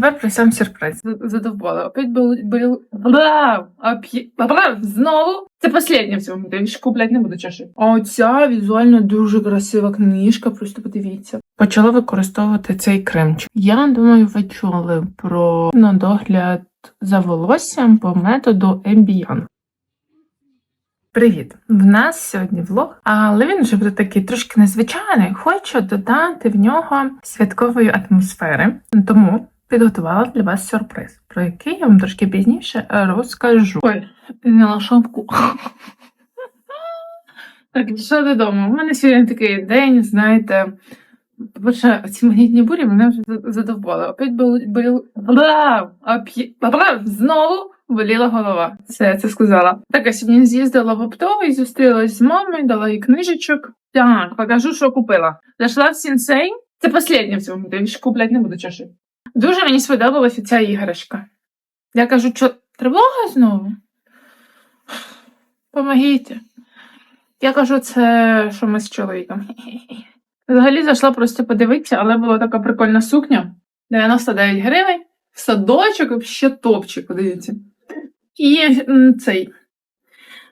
Тепер про сам сюрприз. З- Опять был, был... Бла! Оп'є... Бла! Знову? Це последнє в цьому. Більше купляти не буду чаші. А оця візуально дуже красива книжка, просто подивіться. Почала використовувати цей кремчик. Я думаю, ви чули про догляд за волоссям по методу Ембіян. Привіт! В нас сьогодні влог, але він вже буде такий трошки незвичайний. Хочу додати в нього святкової атмосфери, тому підготувала для вас сюрприз, про який я вам трошки пізніше розкажу. Ой, зняла шапку. Так, що додому? У мене сьогодні такий день, знаєте. По-перше, ці магнітні бурі мене вже задовбали. Опять. Бла! Знову боліла голова. Все, я це сказала. Так, я сьогодні з'їздила в оптовий, зустрілась з мамою, дала їй книжечок. Так, покажу, що купила. Зайшла в сінсей. Це останнє в цьому, я більше купляти не буду чаші. Дуже мені сподобалася ця іграшка. Я кажу, що тривога знову? Помогіть. Я кажу, це що ми з чоловіком. Взагалі зайшла просто подивитися, але була така прикольна сукня. 99 гривень, в садочок, ще топчик, подивіться. І цей.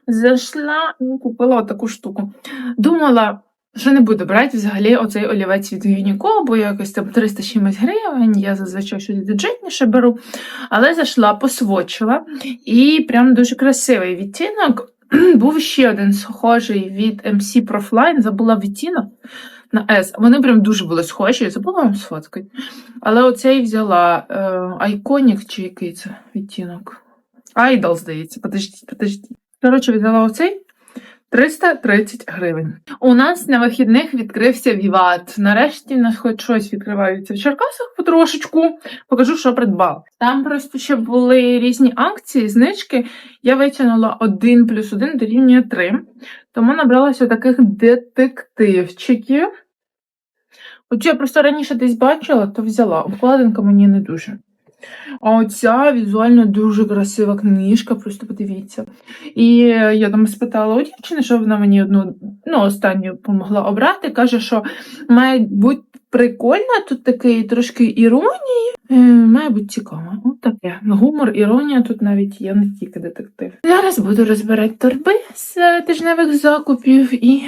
Зайшла і купила таку штуку. Думала, що не буду брати взагалі оцей олівець від Юніко, бо якось там 300 чимось гривень, я зазвичай щось бюджетніше беру. Але зайшла, посвочила, і прям дуже красивий відтінок. Був ще один схожий від MC Profline, забула відтінок на S. Вони прям дуже були схожі, я забула вам сфоткати. Але оцей взяла Iconic чи який це відтінок. Idol, здається, подождіть, подождіть. Коротше, взяла оцей 330 гривень. У нас на вихідних відкрився Віват. Нарешті в нас хоч щось відкривається в Черкасах потрошечку. Покажу, що придбала. Там просто ще були різні акції, знижки. Я витягнула 1 плюс 1 дорівнює 3. Тому набралася таких детективчиків. Оцю я просто раніше десь бачила, то взяла. Обкладинка мені не дуже. А оця візуально дуже красива книжка, просто подивіться. І я там спитала у дівчини, що вона мені одну, ну, останню помогла обрати. Каже, що має бути прикольна, тут такий трошки іронії, е, має бути цікаво. От таке. Гумор, іронія тут навіть є, не тільки детектив. Зараз буду розбирати торби з тижневих закупів і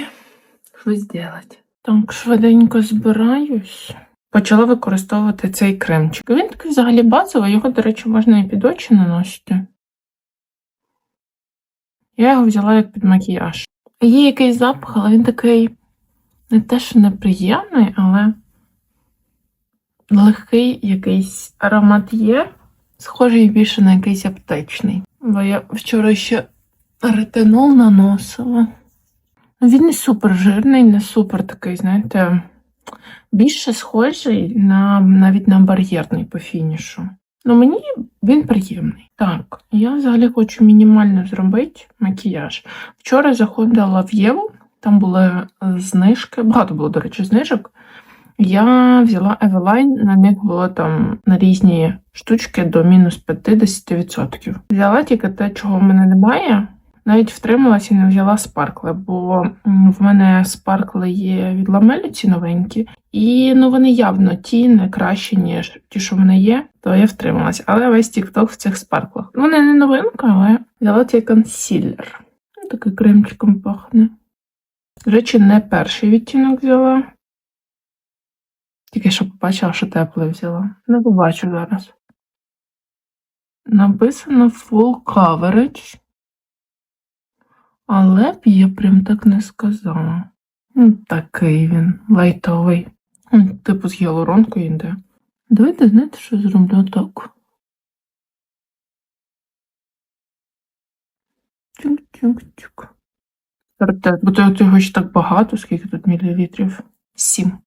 щось робити. Так, швиденько збираюсь. Почала використовувати цей кремчик. Він такий взагалі базовий, його, до речі, можна і під очі наносити. Я його взяла як під макіяж. Є якийсь запах, але він такий не те, що неприємний, але легкий якийсь аромат є, схожий більше на якийсь аптечний. Бо я вчора ще ретинол наносила. Він не супер жирний, не супер такий, знаєте, більше схожий на навіть на бар'єрний по фінішу. Ну, мені він приємний. Так, я взагалі хочу мінімально зробити макіяж. Вчора заходила в Єву, там були знижки, багато було, до речі, знижок. Я взяла Eveline, на них було там на різні штучки до мінус 50%. Взяла тільки те, чого в мене немає. Навіть втрималася і не взяла спаркли, бо в мене спаркли є від ламелі ці новенькі, і ну вони явно ті не кращі, ніж ті, що в мене є, то я втрималася. Але весь тікток в цих спарклах. Вони не новинка, але взяла цей консілер. Ну, Такий кремчиком пахне. До речі, не перший відтінок взяла. Тільки що побачила, що теплий взяла. Не побачу зараз. Написано Full Coverage. Але б я прям так не сказала. Такий він, лайтовий. Типу з гіалуронкою йде. Давайте, знаєте, що зроблю так. Чук-чук-чук. Бо то його ще так багато, скільки тут мілілітрів? Сім.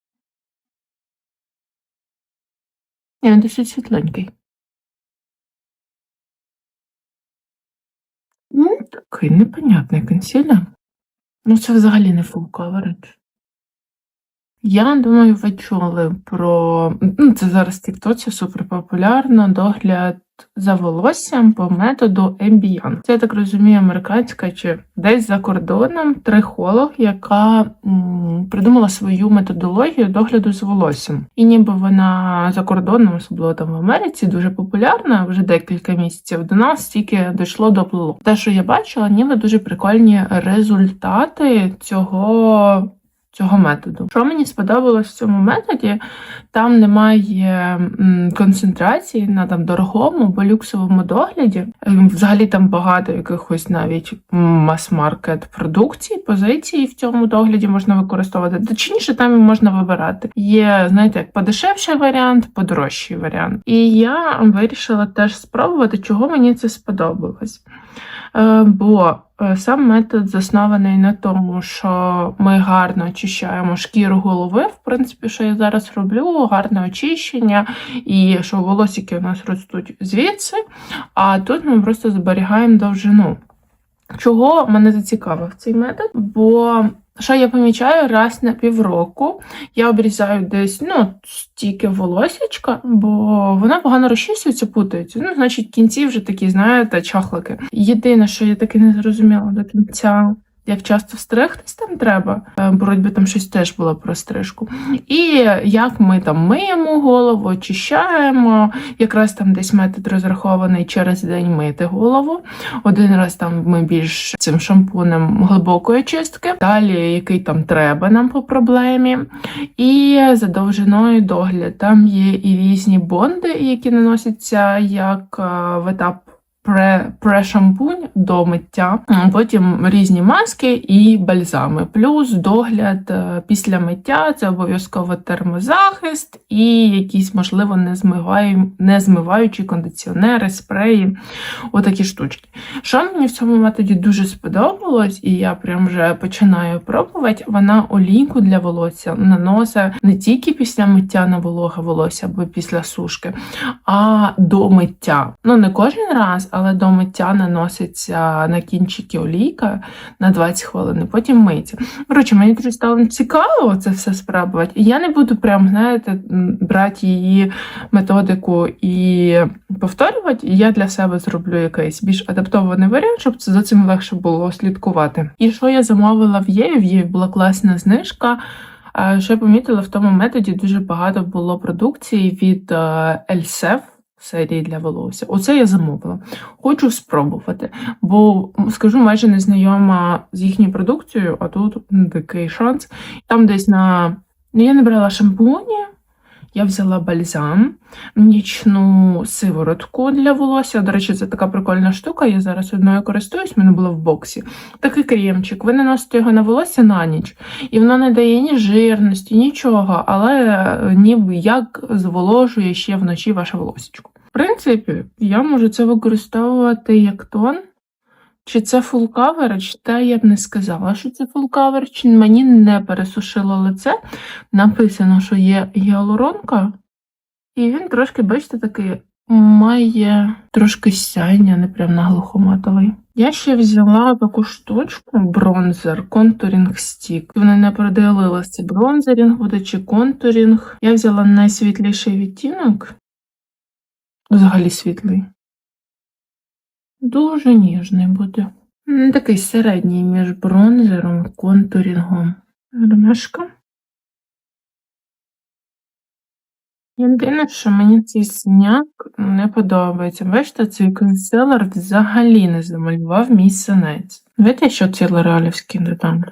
Він досить світленький. Такий непонятний консилер. Ну, це взагалі не full coverage. Я думаю, ви чули про ну, це зараз в Тіктоці супер популярно догляд за волоссям по методу Ambien. Це я так розумію, американська чи десь за кордоном трихолог, яка м, придумала свою методологію догляду з волоссям. І ніби вона за кордоном, особливо там в Америці, дуже популярна вже декілька місяців. До нас тільки дійшло до плилу. Те, що я бачила, ніби дуже прикольні результати цього. Цього методу. Що мені сподобалось в цьому методі, там немає концентрації на там дорогому або люксовому догляді. Ем, Взагалі там багато якихось навіть мас-маркет продукцій, позицій в цьому догляді можна використовувати. Точніше, там можна вибирати. Є, знаєте, як подешевший варіант, подорожчий варіант. І я вирішила теж спробувати, чого мені це сподобалось. Е, Бо сам метод заснований на тому, що ми гарно очищаємо шкіру голови. В принципі, що я зараз роблю, гарне очищення, і що волосики у нас ростуть звідси, а тут ми просто зберігаємо довжину. Чого мене зацікавив цей метод? Бо що я помічаю, раз на півроку я обрізаю десь ну, стільки волосічка, бо вона погано розчісується, путається. Ну, значить, кінці вже такі, знаєте, чахлики. Єдине, що я таки не зрозуміла до кінця. Як часто стригтись там треба, Е, боротьби там щось теж було про стрижку. І як ми там миємо голову, очищаємо, якраз там десь метод розрахований через день мити голову. Один раз там ми більш цим шампунем глибокої чистки, далі який там треба нам по проблемі. І за довжиною догляд. Там є і різні бонди, які наносяться як е, в етап. Пре, пре-шампунь до миття, потім різні маски і бальзами. Плюс догляд е, після миття це обов'язково термозахист і якісь, можливо, не змиваючі кондиціонери, спреї, отакі штучки. Що мені в цьому методі дуже сподобалось, і я прям вже починаю пробувати, вона олійку для волосся наносить не тільки після миття на вологе волосся або після сушки, а до миття. Ну, не кожен раз, але до миття наноситься на кінчики олійка на 20 хвилин, і потім миється. Коротше, мені дуже стало цікаво це все спробувати. І я не буду прям, знаєте, брати її методику і повторювати. І я для себе зроблю якийсь більш адаптований варіант, щоб це за цим легше було слідкувати. І що я замовила в Єві? В Єві була класна знижка. Що я помітила, в тому методі дуже багато було продукції від е, Ельсев серії для волосся. Оце я замовила. Хочу спробувати, бо скажу, майже не знайома з їхньою продукцією, а тут такий шанс. Там десь на. Ну, я не брала шампуні, я взяла бальзам, нічну сиворотку для волосся. До речі, це така прикольна штука. Я зараз одною користуюсь, мене було в боксі. Такий кремчик. Ви наносите його на волосся на ніч, і воно не дає ні жирності, нічого, але е, ніби як зволожує ще вночі ваше волосечко. В принципі, я можу це використовувати як тон. Чи це full coverage? Та я б не сказала, що це full coverage. Мені не пересушило лице. Написано, що є гіалуронка, і він трошки, бачите, такий має трошки сяйня, не прям наглухоматовий. Я ще взяла таку штучку, бронзер, контурінг стік. Вони не проділилися, бронзерінг буде чи контурінг. Я взяла найсвітліший відтінок. Взагалі світлий. Дуже ніжний буде. Такий середній між бронзером і контурінгом. Ремешка. Єдине, що мені цей синяк не подобається. Бачите, цей консилер взагалі не замалював мій синець. Знаєте, що ці лореалівські додам?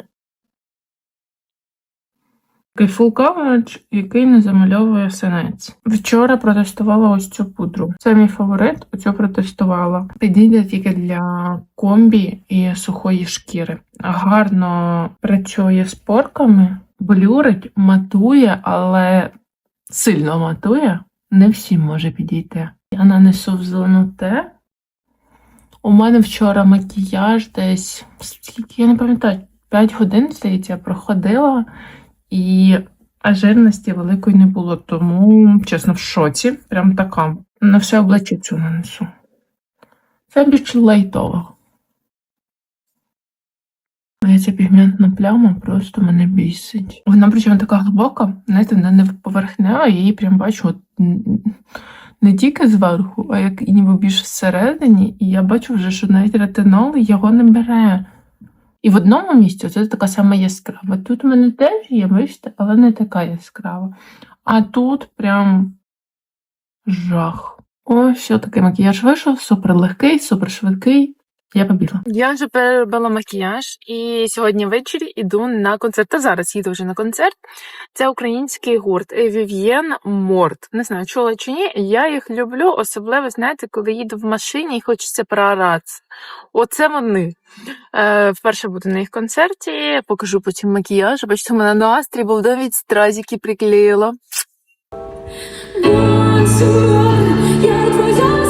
Такий який не замальовує синець. Вчора протестувала ось цю пудру. Це мій фаворит, оцю протестувала. Підійде тільки для комбі і сухої шкіри. Гарно працює з порками, блюрить, матує, але сильно матує. Не всім може підійти. Я нанесу в зелену те. У мене вчора макіяж десь, скільки я не пам'ятаю, 5 годин, здається, проходила, і жирності великої не було, тому, чесно, в шоці. Прям така. На все обличчя цю нанесу. Це більш лейтово. Моя ця пігментна пляма просто мене бісить. Вона причому така глибока, знаєте, вона не поверхнева, я її прям бачу от, не тільки зверху, а як і ніби більш всередині, і я бачу вже, що навіть ретинол його не бере. І в одному місці це така сама яскрава. Тут у мене теж є, бачите, але не така яскрава. А тут прям жах. Ось, що такий макіяж вийшов, супер легкий, супер швидкий. Я побігла. Я вже переробила макіяж і сьогодні ввечері йду на концерт. Та зараз їду вже на концерт. Це український гурт Вів'єн Морт. Не знаю, чула чи ні. Я їх люблю, особливо, знаєте, коли їду в машині і хочеться прооратися. Оце вони. Е, вперше буду на їх концерті, покажу потім макіяж. Бачите, у мене настрій, бо навіть стразики приклеїла. Я твоя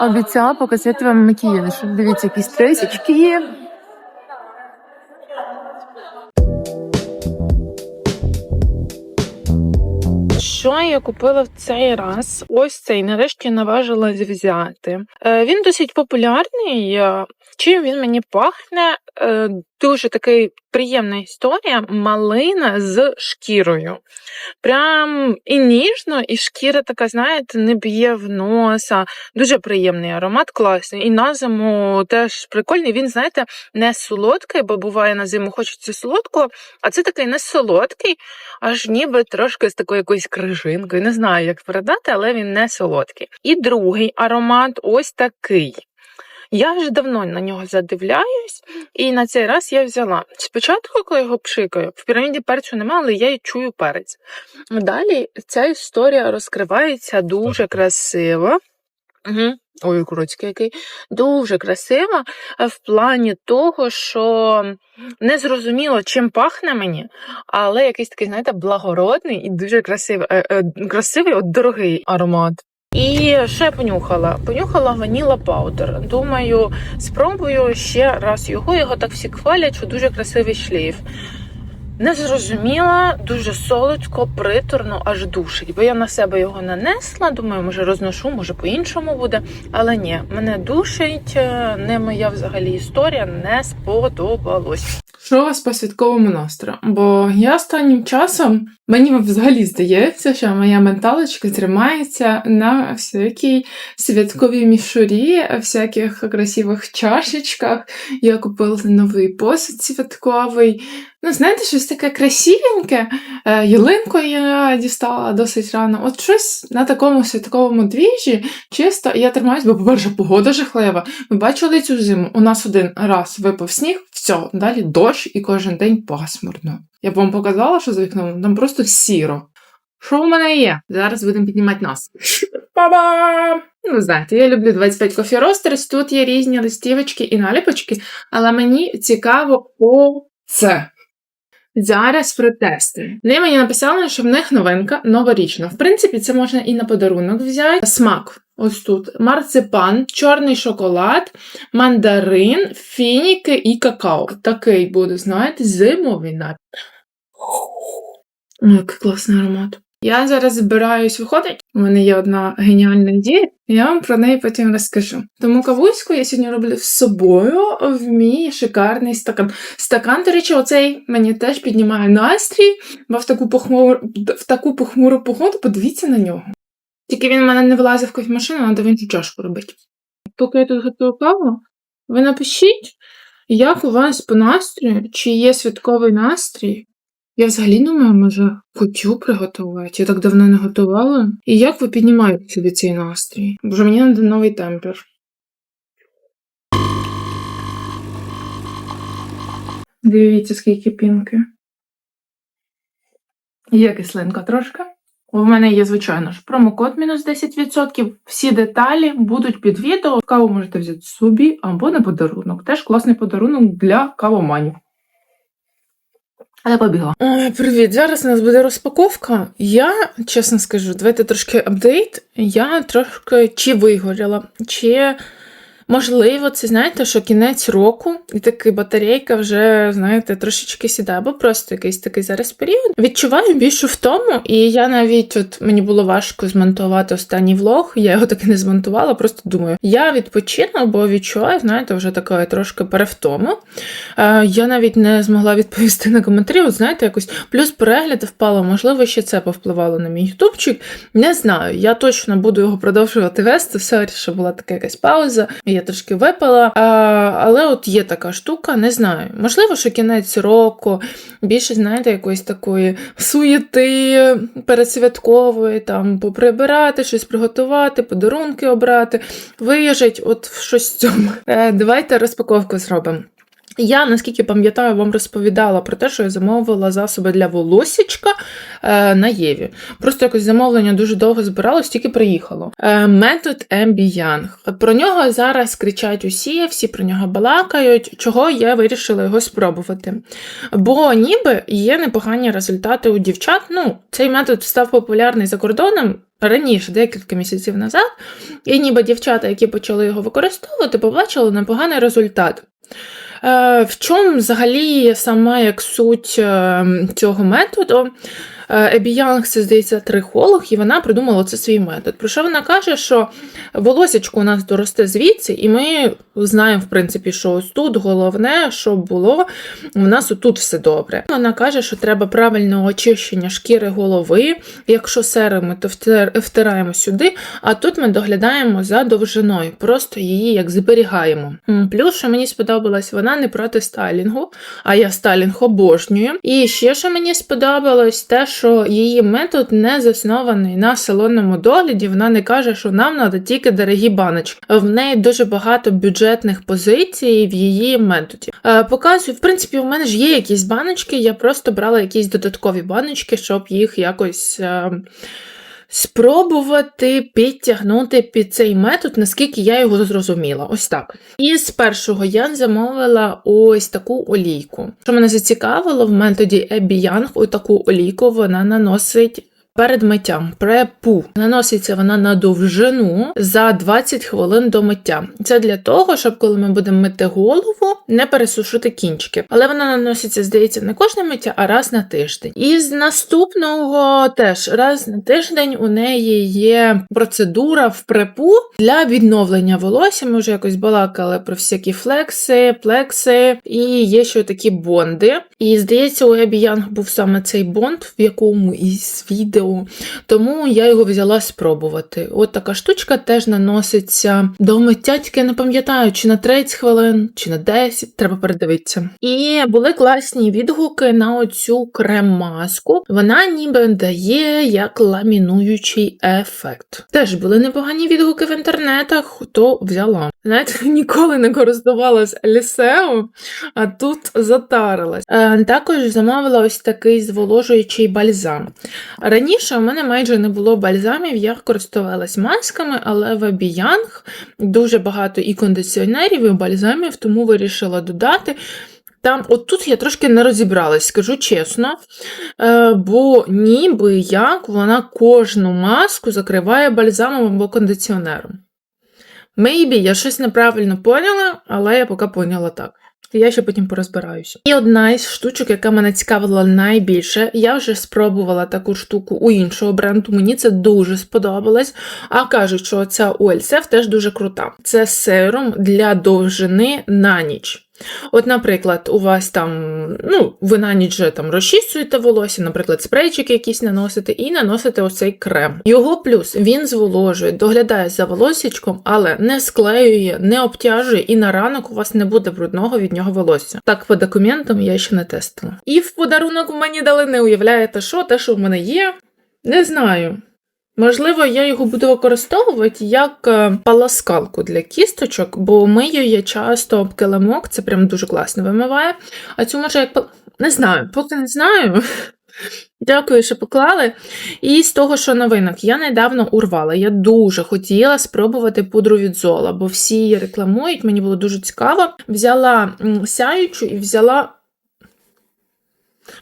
Обіцяла показати вам макіяж. Дивіться, якісь тресічки є. Що я купила в цей раз? Ось цей нарешті наважилась взяти. Е, він досить популярний. Чим він мені пахне? Е, дуже такий приємна історія. Малина з шкірою. Прям і ніжно, і шкіра така, знаєте, не б'є в носа. Дуже приємний аромат, класний. І на зиму теж прикольний. Він, знаєте, не солодкий, бо буває на зиму хочеться солодкого, а це такий не солодкий, аж ніби трошки з такою якоюсь крижинкою. Не знаю, як передати, але він не солодкий. І другий аромат ось такий. Я вже давно на нього задивляюсь, і на цей раз я взяла. Спочатку, коли його пшикаю, в піраміді перцю немає, але я й чую перець. Далі ця історія розкривається дуже красиво. Угу. Ой, курочки який. Дуже красиво е, в плані того, що не зрозуміло, чим пахне мені, але якийсь такий, знаєте, благородний і дуже красивий, е, е, красивий от дорогий аромат. І ще понюхала. Понюхала ваніла паудер. Думаю, спробую ще раз його. Його так всі хвалять, що дуже красивий шлейф. Не зрозуміла, дуже солодко, приторно, аж душить. Бо я на себе його нанесла. Думаю, може розношу, може по-іншому буде. Але ні, мене душить, е, не моя взагалі історія, не сподобалось. Що у вас по святковому настрою? Бо я останнім часом мені взагалі здається, що моя менталочка тримається на всякій святковій мішурі, всяких красивих чашечках. Я купила новий посуд святковий. Ну, знаєте, щось таке красивеньке. Е, Ялинку я дістала досить рано. От щось на такому святковому двіжі, чисто я тримаюсь, бо, по-перше, погода жахлива. Ми бачили цю зиму. У нас один раз випав сніг, все, далі дощ і кожен день пасмурно. Я б вам показала, що за вікном там просто сіро. Що в мене є? Зараз будемо піднімати нас. Па-бам! Ну, знаєте, я люблю 25 кофі ростерс. Тут є різні листівочки і наліпочки, але мені цікаво по це. Зараз протести. Вони мені написали, що в них новинка новорічна. В принципі, це можна і на подарунок взяти. Смак. Ось тут марципан, чорний шоколад, мандарин, фініки і какао. Такий буде, знаєте, зимовий напій. Ой, який класний аромат. Я зараз збираюсь виходити. У мене є одна геніальна ідея, і я вам про неї потім розкажу. Тому кавуську я сьогодні роблю з собою в мій шикарний стакан. Стакан, до речі, оцей мені теж піднімає настрій, бо в таку похмуру, в таку похмуру погоду подивіться на нього. Тільки він в мене не влазив в кофемашину, треба в іншу чашку робити. Поки я тут готую каву, ви напишіть, як у вас по настрою, чи є святковий настрій. Я взагалі думаю, може, кутю приготувати. Я так давно не готувала. І як ви піднімаєте собі цей настрій? Боже, мені треба новий темпер. Дивіться, скільки пінки. Є кислинка трошки. У мене є, звичайно ж, промокод мінус 10%. Всі деталі будуть під відео. Каву можете взяти собі або на подарунок. Теж класний подарунок для кавоманів. Але побігла. Привіт. Зараз у нас буде розпаковка. Я, чесно скажу, давайте трошки апдейт. Я трошки чи вигоріла, чи можливо, це знаєте, що кінець року, і таки батарейка вже, знаєте, трошечки сідає, або просто якийсь такий зараз період. Відчуваю більше в тому, і я навіть от мені було важко змонтувати останній влог. Я його таки не змонтувала, просто думаю, я відпочину, бо відчуваю, знаєте, вже таке трошки перевтому. Е, я навіть не змогла відповісти на коментарі. От знаєте, якось плюс перегляд впало. Можливо, ще це повпливало на мій ютубчик. Не знаю. Я точно буду його продовжувати вести. Все, що була така якась пауза. Я трошки випала. А, але от є така штука, не знаю. Можливо, що кінець року, більше, знаєте, якоїсь такої суєти передсвяткової, там поприбирати, щось приготувати, подарунки обрати, виїжджать, от щось в цьому. Е, давайте розпаковку зробимо. Я, наскільки пам'ятаю, вам розповідала про те, що я замовила засоби для волосічка е, на Єві. Просто якось замовлення дуже довго збиралось, тільки приїхало. Е, метод Young. Про нього зараз кричать усі, всі про нього балакають, чого я вирішила його спробувати. Бо ніби є непогані результати у дівчат. Ну, цей метод став популярний за кордоном. Раніше, декілька місяців назад, і ніби дівчата, які почали його використовувати, побачили непоганий результат. Е, В чому взагалі сама як суть е, цього методу? Е, Ебі Янг, це здається, трихолог, і вона придумала це свій метод. Про що вона каже, що волосечко у нас доросте звідси, і ми знаємо, в принципі, що ось тут головне, щоб було у нас отут все добре. Вона каже, що треба правильне очищення шкіри голови. Якщо серимо, то втир- втираємо сюди, а тут ми доглядаємо за довжиною, просто її як зберігаємо. Плюс, що мені сподобалось, вона не проти стайлінгу, а я стайлінг обожнюю. І ще що мені сподобалось, те, що її метод не заснований на салонному догляді. Вона не каже, що нам треба тільки дорогі баночки. В неї дуже багато бюджетних позицій в її методі. Е, показую, в принципі, у мене ж є якісь баночки, я просто брала якісь додаткові баночки, щоб їх якось. Спробувати підтягнути під цей метод, наскільки я його зрозуміла. Ось так. І з першого я замовила ось таку олійку. Що мене зацікавило в методі Ебі Янг, ось таку олійку вона наносить. Перед миттям препу наноситься вона на довжину за 20 хвилин до миття. Це для того, щоб коли ми будемо мити голову, не пересушити кінчики. Але вона наноситься, здається, не кожне миття, а раз на тиждень. І з наступного теж раз на тиждень у неї є процедура в препу для відновлення волосся. Ми вже якось балакали про всякі флекси, плекси, і є ще такі бонди. І здається, у Ебі Янг був саме цей бонд, в якому із відео. Тому я його взяла спробувати. От така штучка теж наноситься до миття, тільки не пам'ятаю, чи на 30 хвилин, чи на 10, треба передивитися. І були класні відгуки на оцю крем-маску. Вона ніби дає як ламінуючий ефект. Теж були непогані відгуки в інтернетах, хто взяла. Знаєте, ніколи не користувалась лісео, а тут затарилась. Е, також замовила ось такий зволожуючий бальзам. Раніше у мене майже не було бальзамів, я користувалась масками, але в Абіянг дуже багато і кондиціонерів, і бальзамів, тому вирішила додати. Там, от тут я трошки не розібралась, скажу чесно, е, бо ніби як вона кожну маску закриває бальзамом або кондиціонером. Maybe, я щось неправильно поняла, але я поки поняла так. Я ще потім порозбираюся. І одна із штучок, яка мене цікавила найбільше, я вже спробувала таку штуку у іншого бренду. Мені це дуже сподобалось. А кажуть, що ця ОЛСФ теж дуже крута. Це серум для довжини на ніч. От, наприклад, у вас там, ну, ви на ніч же там розчісуєте волосся, наприклад, спрейчики якісь наносите, і наносите оцей крем. Його плюс він зволожує, доглядає за волосічком, але не склеює, не обтяжує, і на ранок у вас не буде брудного від нього волосся. Так, по документам я ще не тестила. І в подарунок мені дали, не уявляєте, що те, що в мене є. Не знаю. Можливо, я його буду використовувати як е, паласкалку для кісточок, бо мию я часто об килимок, це прям дуже класно вимиває. А цю може як не знаю, поки не знаю. Дякую, що поклали. І з того, що новинок, я недавно урвала. Я дуже хотіла спробувати пудру від Зола, бо всі її рекламують, мені було дуже цікаво. Взяла сяючу і взяла.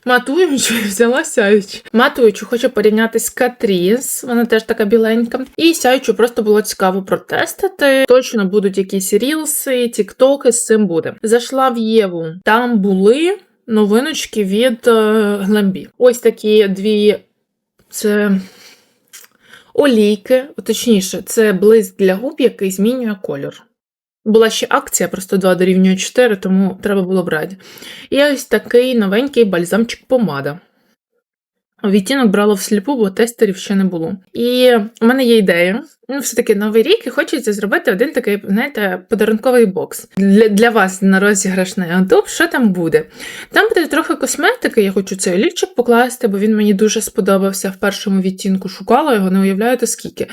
Матуючу взяла сяючу. Матуючу хочу порівняти з Катріс, вона теж така біленька. І сяючу просто було цікаво протестити. Точно будуть якісь рілси, тіктоки з цим буде. Зайшла в Єву. Там були новиночки від е, Гламбі. Ось такі дві. Це олійки, точніше, це блиск для губ, який змінює кольор. Була ще акція, просто 2 дорівнює 4, тому треба було брати. І ось такий новенький бальзамчик помада. Відтінок брала всліпу, бо тестерів ще не було. І у мене є ідея. Ну, все-таки новий рік, і хочеться зробити один такий, знаєте, подарунковий бокс. Для, для вас на розіграшний антоп, що там буде? Там буде трохи косметики, я хочу цей олівчик покласти, бо він мені дуже сподобався в першому відтінку. Шукала його, не уявляєте скільки.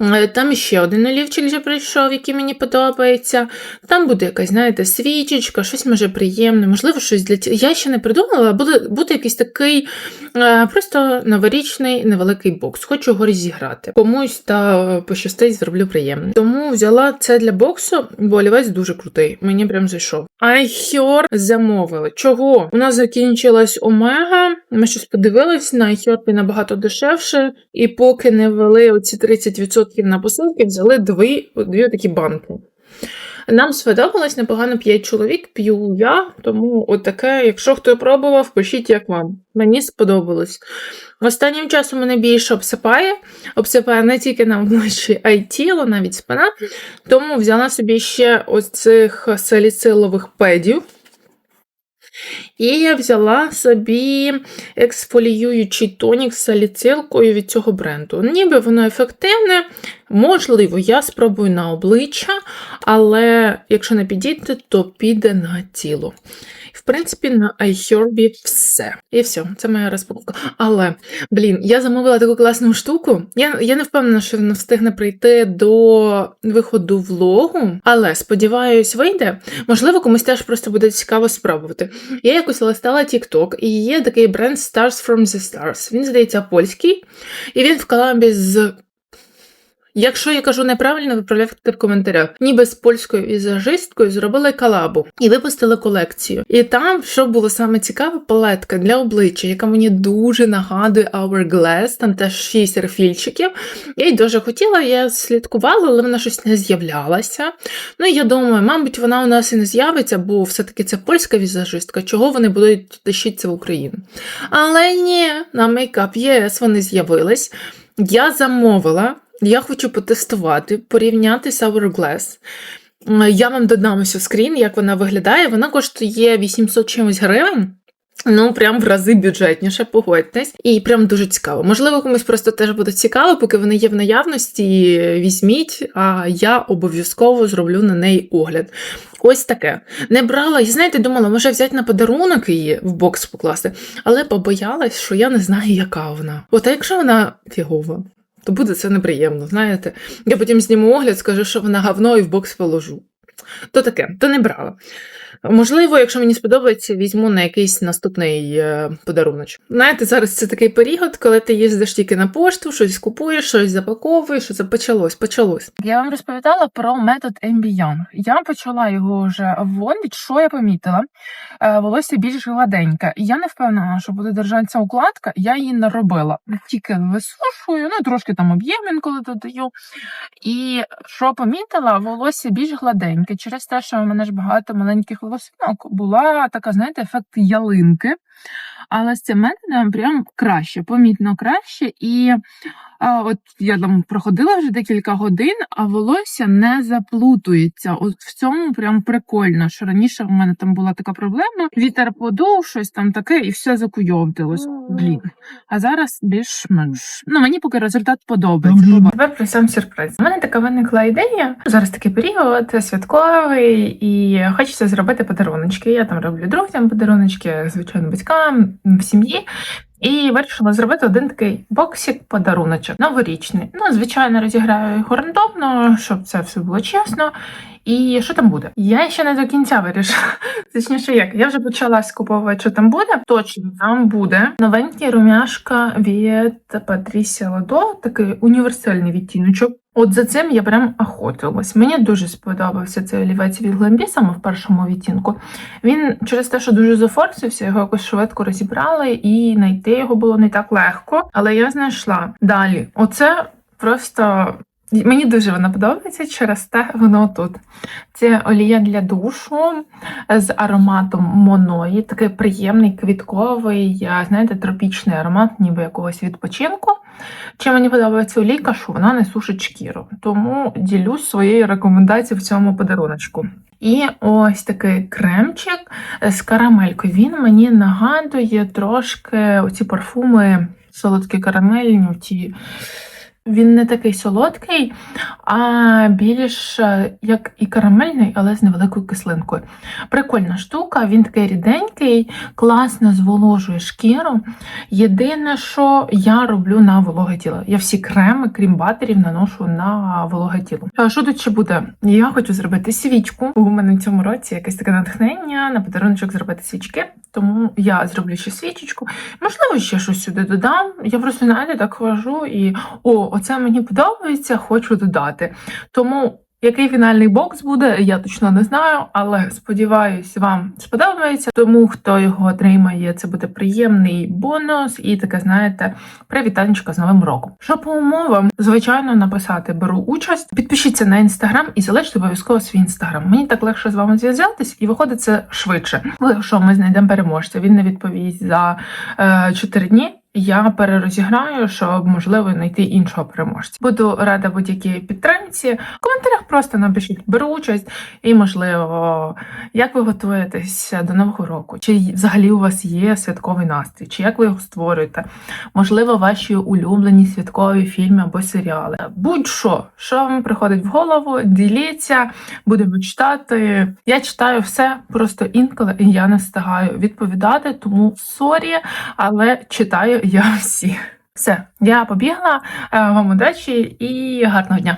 Е, Там ще один олівчик вже прийшов, який мені подобається. Там буде якась, знаєте, свічечка, щось може приємне, можливо, щось для ті. Я ще не придумала, буде, буде якийсь такий е, просто новорічний невеликий бокс. Хочу його розіграти. Комусь та пощастить, зроблю приємне. Тому взяла це для боксу, бо олівець дуже крутий. Мені прям зайшов. Айхьор замовили. Чого? У нас закінчилась омега. Ми щось подивились на Айхьорпі набагато дешевше, і поки не ввели оці 30% на посилки, взяли дві, дві такі банки. Нам сподобалось непогано п'ять чоловік, п'ю я, тому отаке, якщо хто пробував, пишіть, як вам. Мені сподобалось. Останнім часом мене більше обсипає. Обсипає не тільки на обличчі, а й тіло, навіть спина. Тому взяла собі ще ось цих саліцилових педів. І я взяла собі ексфоліюючий тонік з саліцилкою від цього бренду. Ніби воно ефективне, можливо, я спробую на обличчя, але якщо не підійде, то піде на тіло. В принципі, на iHerb все. І все, це моя розпаковка. Але, блін, я замовила таку класну штуку. Я, я не впевнена, що вона встигне прийти до виходу влогу, але сподіваюсь, вийде. Можливо, комусь теж просто буде цікаво спробувати. Я якось листала TikTok, і є такий бренд Stars from the Stars. Він, здається, польський, і він в колабі з. Якщо я кажу неправильно, виправляйте в коментарях. Ніби з польською візажисткою зробили колабу і випустили колекцію. І там, що було саме цікаве, палетка для обличчя, яка мені дуже нагадує Hourglass, там теж 6 рефільчиків. Я й дуже хотіла, я слідкувала, але вона щось не з'являлася. Ну і я думаю, мабуть, вона у нас і не з'явиться, бо все-таки це польська візажистка, чого вони будуть тащити це в Україну. Але ні, на Makeup ЄС вони з'явились. Я замовила. Я хочу потестувати, порівняти. М, Я вам додам ось у скрін, як вона виглядає. Вона коштує 800 чимось гривень. Ну, прям в рази бюджетніше, погодьтесь. І прям дуже цікаво. Можливо, комусь просто теж буде цікаво, поки вони є в наявності, візьміть, а я обов'язково зроблю на неї огляд. Ось таке. Не брала, і знаєте, думала, може взяти на подарунок її в бокс покласти, але побоялась, що я не знаю, яка вона. От а якщо вона фігова, то буде це неприємно, знаєте. Я потім зніму огляд, скажу, що вона говно і в бокс положу. То таке, то не брала. Можливо, якщо мені сподобається, візьму на якийсь наступний е, подарунок. Знаєте, зараз це такий період, коли ти їздиш тільки на пошту, щось купуєш, щось запаковуєш, що це почалось, почалось. Я вам розповідала про метод MBYON. Я почала його вже вводити. Що я помітила? Е, волосся більш гладеньке. Я не впевнена, що буде держатися укладка. Я її не робила. Тільки висушую, ну трошки там об'єм інколи додаю. І що помітила, волосся більш гладеньке. Через те, що у мене ж багато маленьких волосинок, була така, знаєте, ефект ялинки. Але з цим методом прям краще, помітно краще. І а, от я там проходила вже декілька годин, а волосся не заплутується. От в цьому прям прикольно, що раніше в мене там була така проблема. Вітер подув, щось там таке, і все закуйовдилось. Блін. А зараз більш-менш. Ну, мені поки результат подобається. Тепер про сам сюрприз. У мене така виникла ідея. Зараз такий період святковий, і хочеться зробити подаруночки. Я там роблю друзям подаруночки, звичайно, батькам в сім'ї. І вирішила зробити один такий боксик подаруночок новорічний. Ну, звичайно, розіграю його рандомно, щоб це все було чесно. І що там буде? Я ще не до кінця вирішила. Точніше, як я вже почала скуповувати, що там буде. Точно там буде новенький румяшка від Patricia Ладо, такий універсальний відтіночок. От за цим я прям охотилась. Мені дуже сподобався цей олівець від Glambi, саме в першому відтінку. Він через те, що дуже зафорсився, його якось швидко розібрали, і знайти його було не так легко. Але я знайшла далі. Оце просто. Мені дуже вона подобається через те, воно тут. Це олія для душу з ароматом моної, такий приємний квітковий, знаєте, тропічний аромат, ніби якогось відпочинку. Чим мені подобається олійка, що вона не сушить шкіру. Тому ділюсь своєю рекомендацією в цьому подаруночку. І ось такий кремчик з карамелькою. Він мені нагадує трошки оці парфуми солодкі карамельні. Ті. Він не такий солодкий, а більш е, як і карамельний, але з невеликою кислинкою. Прикольна штука, він такий ріденький, класно зволожує шкіру. Єдине, що я роблю на вологе тіло. Я всі креми, крім батерів, наношу на вологе тіло. Що тут ще буде? Я хочу зробити свічку. У мене в цьому році якесь таке натхнення на подарунок зробити свічки. Тому я зроблю ще свічечку. Можливо, ще щось сюди додам. Я просто знаєте, так хожу і о, оце мені подобається, хочу додати. Тому який фінальний бокс буде, я точно не знаю, але сподіваюсь, вам сподобається. Тому хто його отримає, це буде приємний бонус і таке, знаєте, привітанечко з новим роком. Що по умовам, звичайно, написати беру участь. Підпишіться на інстаграм і залиште обов'язково свій інстаграм. Мені так легше з вами зв'язатись, і виходить це швидше. Але якщо ми знайдемо переможця, він не відповість за е, 4 дні. Я перерозіграю, щоб можливо знайти іншого переможця. Буду рада будь-якій підтримці. В коментарях просто напишіть беру участь, і можливо, як ви готуєтесь до нового року, чи взагалі у вас є святковий настрій, чи як ви його створюєте? Можливо, ваші улюблені святкові фільми або серіали. Будь-що, що вам приходить в голову, діліться, будемо читати. Я читаю все, просто інколи і я не встигаю відповідати, тому сорі, але читаю я всі. Все, я побігла. Е, Вам удачі і гарного дня!